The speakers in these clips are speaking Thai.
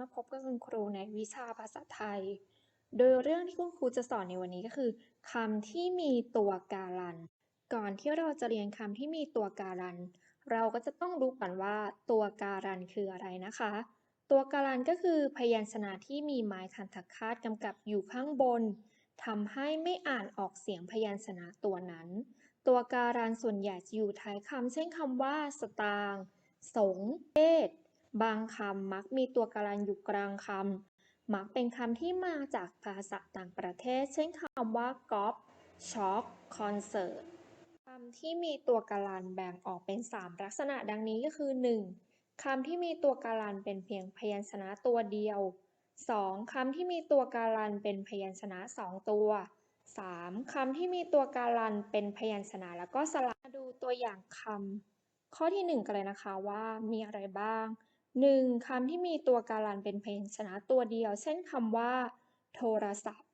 มาพบกับคุณครูในวิชาภาษาไทย โดยเรื่องที่คุณครูจะสอนในวันนี้ก็คือคำที่มีตัวการัน ก่อนที่เราจะเรียนคำที่มีตัวการัน เราก็จะต้องรู้ก่อนว่าตัวการันคืออะไรนะคะ ตัวการันก็คือพยัญชนะที่มีไม้คันทักคาดกำกับอยู่ข้างบนทำให้ไม่อ่านออกเสียงพยัญชนะตัวนั้น ตัวการันส่วนใหญ่จะอยู่ท้ายคำเช่นคำว่า สตาง สงเพศ บางคำมักมีตัวการันอยู่กลางคำ มักเป็นคำที่มาจากภาษาต่างประเทศ เช่นคำว่าก๊อปช็อกคอนเสิร์ตคำที่มีตัวการันแบ่งออกเป็น 3 ลักษณะดังนี้ก็คือ 1. คำที่มีตัวการันเป็นเพียงพยัญชนะตัวเดียว 2. คำที่มีตัวการันเป็นพยัญชนะ2ตัว 3. คำที่มีตัวการันเป็นพยัญชนะแล้วก็สระมาดูตัวอย่างคำข้อที่ 1 กันเลยนะคะว่ามีอะไรบ้าง 1. คำที่มีตัวการันเป็นพยัญชนะตัวเดียว เช่นคำว่า โทรศัพท์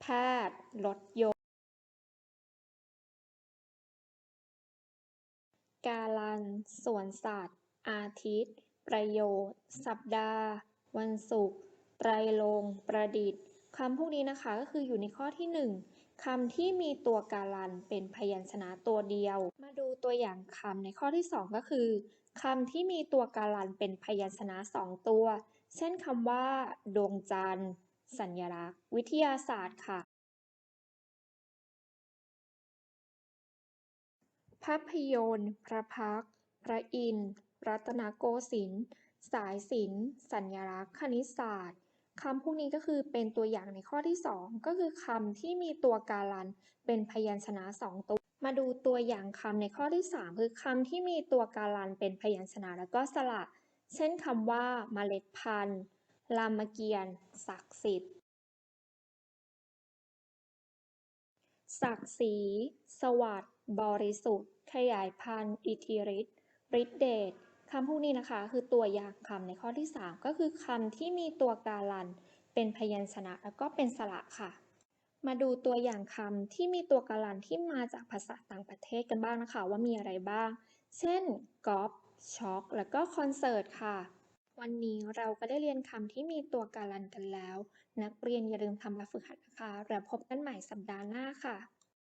แพทย์ รถยนต์ กาลัน สวนสัตว์ อาทิตย์ ประโยชน์ สัปดาห์ วันศุกร์ ไตรรงประดิษฐ์ คำพวกนี้นะคะก็คืออยู่ในข้อที่ 1 คำที่มีตัวการันเป็นพยัญชนะตัวเดียว มาดูตัวอย่างคำในข้อที่ 2 ก็คือคำที่มีตัวการันเป็นพยัญชนะ2ตัว เช่นคำว่า ดวงจันทร์ สัญลักษณ์ วิทยาศาสตร์ค่ะ ภาพยนตร์ พระพัก พระอินทร์รัตนโกสินทร์สายสิญจน์สัญลักษณ์ คณิตศาสตร์ คำพวกนี้ก็คือเป็นตัวอย่างในข้อที่ 2 ก็คือคำที่มีตัวการัน เป็นพยัญชนะ 2 ตัว มาดูตัวอย่างคำในข้อที่ 3 คือคำที่มีตัวการันเป็นพยัญชนะแล้วก็สระ เช่นคำว่าเมล็ดพันธุ์รามเกียรติ์ศักดิ์สิทธิ์ศักดิ์ศรีสวัสดิ์บริสุทธิ์ ขยายพันธุ์ อิทธิฤทธิ์ฤทธิเดช คำพวกนี้นะคะ คือตัวอย่างคำในข้อที่ 3 ก็คือคำที่มีตัวการัน เป็นพยัญชนะแล้วก็เป็นสระค่ะ มาดูตัวอย่างคำที่มีตัวการันที่มาจากภาษาต่างประเทศกันบ้างนะคะ ว่ามีอะไรบ้าง เช่นก๊อปช็อกแล้วก็คอนเสิร์ตค่ะ วันนี้เราก็ได้เรียนคำที่มีตัวการันกันแล้ว นักเรียนอย่าลืมทำแบบฝึกหัดนะคะแล้วพบกันใหม่สัปดาห์หน้าค่ะ